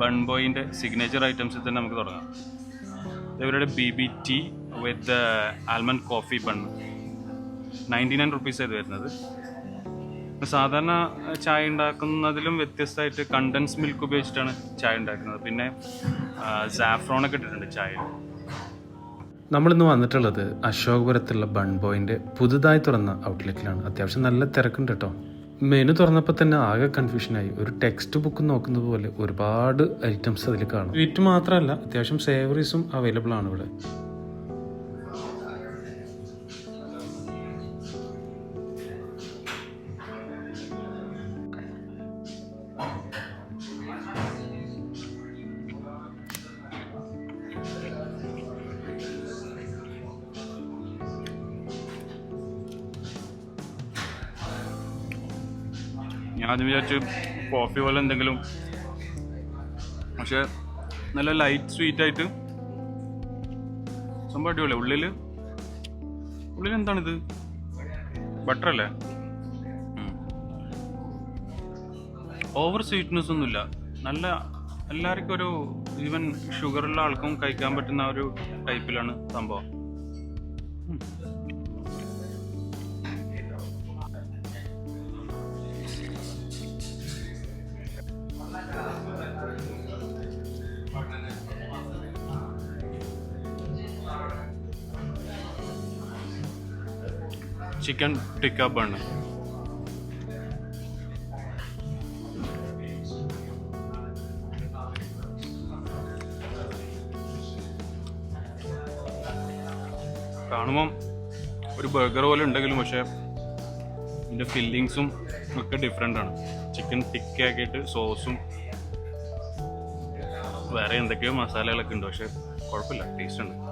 Bun ബോയിന്റെ signature ഐറ്റംസിൽ തന്നെ നമുക്ക് തുടങ്ങാം. ഇവരുടെ B B T with almond coffee bun ninety nine rupees ഇത് വരുന്നത്. സാധാരണ ചായ ഉണ്ടാക്കുന്നതിലും വ്യത്യസ്തമായിട്ട് കണ്ടൻസ് മിൽക്ക് ഉപയോഗിച്ചിട്ടാണ് ചായ ഉണ്ടാക്കുന്നത്. പിന്നെ സാഫ്രോണൊക്കെ ഇട്ടിട്ടുണ്ട് ചായയിൽ. നമ്മളിന്ന് വന്നിട്ടുള്ളത് അശോകപുരത്തുള്ള ബൺബോയിന്റെ പുതുതായി തുറന്ന ഔട്ട്ലെറ്റിലാണ് അത്യാവശ്യം നല്ല തിരക്കുണ്ട് കേട്ടോ. മെനു തുറന്നപ്പോൾ തന്നെ ആകെ കൺഫ്യൂഷനായി ഒരു ടെക്സ്റ്റ് ബുക്ക് നോക്കുന്നത് പോലെ ഒരുപാട് ഐറ്റംസ് അതിൽ കാണും. സ്വീറ്റ് മാത്രമല്ല അത്യാവശ്യം സേവറീസും അവൈലബിൾ ആണ് ഇവിടെ. ഞാൻ ആദ്യം വിചാരിച്ചു കോഫി പോലെ എന്തെങ്കിലും. പക്ഷെ നല്ല ലൈറ്റ് സ്വീറ്റ് ആയിട്ട് സംഭവം അടിപൊളി ഉള്ളിൽ ഉള്ളിൽ എന്താണിത്? ബട്ടർ അല്ലേ? ഓവർ സ്വീറ്റ്നെസ് ഒന്നുമില്ല. നല്ല എല്ലാവർക്കും ഒരു ഈവൻ ഷുഗറുള്ള ആൾക്കും കഴിക്കാൻ പറ്റുന്ന ഒരു ടൈപ്പിലാണ് സംഭവം. ചിക്കൻ ടിക്ക ബണ്ണ് കാണുമ്പം ഒരു ബർഗർ പോലെ ഉണ്ടെങ്കിലും പക്ഷേ ഇതിന്റെ ഫില്ലിങ്സും ഒക്കെ ഡിഫറെന്റ് ആണ്. ചിക്കൻ ടിക്ക ആക്കിയിട്ട് സോസും വേറെ എന്തൊക്കെയോ മസാലകളൊക്കെ ഉണ്ട്. പക്ഷേ കുഴപ്പമില്ല ടേസ്റ്റ് ഉണ്ട്.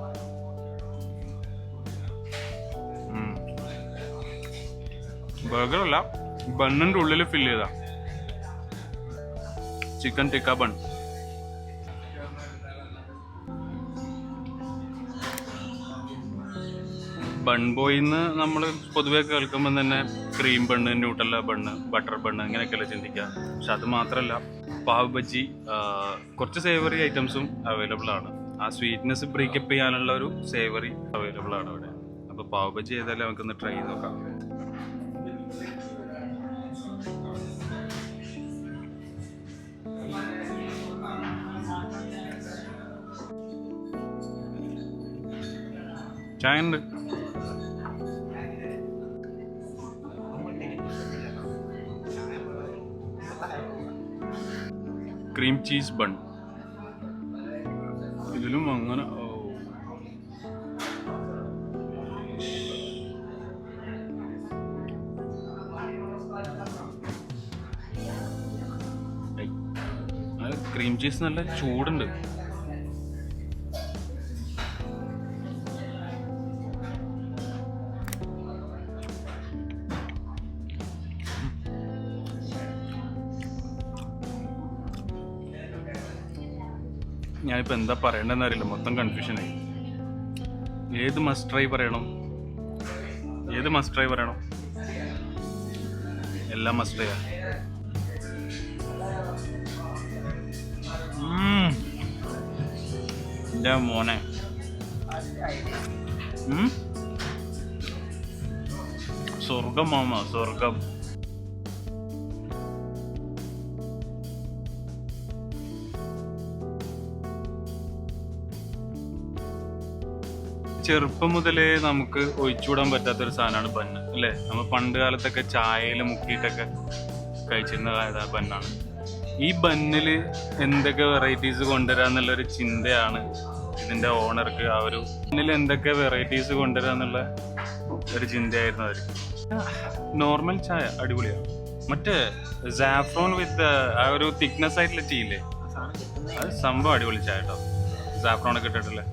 ബർഗർ അല്ല ബണ്ണിന്റെ ഉള്ളിൽ ഫിൽ ചെയ്താ. ചിക്കൻ ടിക്ക ബൺ ബൺ ബോയിന്ന് നമ്മൾ പൊതുവെ കേൾക്കുമ്പോൾ തന്നെ cream bun Nutella bun butter bun ഇങ്ങനെയൊക്കെയല്ലേ ചിന്തിക്കുക പക്ഷെ അത് മാത്രമല്ല പാവ് ബജ്ജി കുറച്ച് സേവറി ഐറ്റംസും അവൈലബിൾ ആണ്. ആ സ്വീറ്റ്നെസ് ബ്രേക്കപ്പ് ചെയ്യാനുള്ള ഒരു സേവറി അവൈലബിൾ ആണ് അവിടെ. അപ്പോൾ പാവ് ബജ്ജി ഏതായാലും നമുക്കൊന്ന് ട്രൈ ചെയ്ത് നോക്കാം. ചായ ഉണ്ട് ക്രീം ചീസ് ബൺ ഇതിലും അങ്ങനെ. ക്രീം ചീസ് നല്ല ചൂടുണ്ട്. ഞാനിപ്പോൾ എന്താ പറയേണ്ടതെന്ന് അറിയില്ല. മൊത്തം കൺഫ്യൂഷനായി ഏത് മസ്റ്റ് ട്രൈ പറയണം? ഏത് മസ്റ്റ് ട്രൈ പറയണം? എല്ലാം മസ്റ്റ് ട്രൈ എന്റെ മോനെ. സ്വർഗം മാമ സ്വർഗം ചെറുപ്പം മുതലേ നമുക്ക് ഒഴിച്ചുകൂടാൻ പറ്റാത്തൊരു സാധനമാണ് ബന്ന് അല്ലേ? നമ്മൾ പണ്ട് കാലത്തൊക്കെ ചായയിൽ മുക്കിയിട്ടൊക്കെ കഴിച്ചിരുന്ന ബന്നാണ് ഈ ബന്നിൽ എന്തൊക്കെ വെറൈറ്റീസ് കൊണ്ടുവരാന്നുള്ളൊരു ചിന്തയാണ് ഇതിന്റെ ഓണർക്ക് ആ ഒരു ബന്നിൽ എന്തൊക്കെ വെറൈറ്റീസ് കൊണ്ടുവരാന്നുള്ള ഒരു ചിന്തയായിരുന്നു അവർ നോർമൽ ചായ അടിപൊളിയാണ് മറ്റേ സാഫ്രോൺ വിത്ത് ആ ഒരു തിക്നെസ് ആയിട്ടുള്ള ടീ ഇല്ലേ? അത് സംഭവം അടിപൊളി ചായ കേട്ടോ സാഫ്രോൺ ഒക്കെ ഇട്ടിട്ടില്ലേ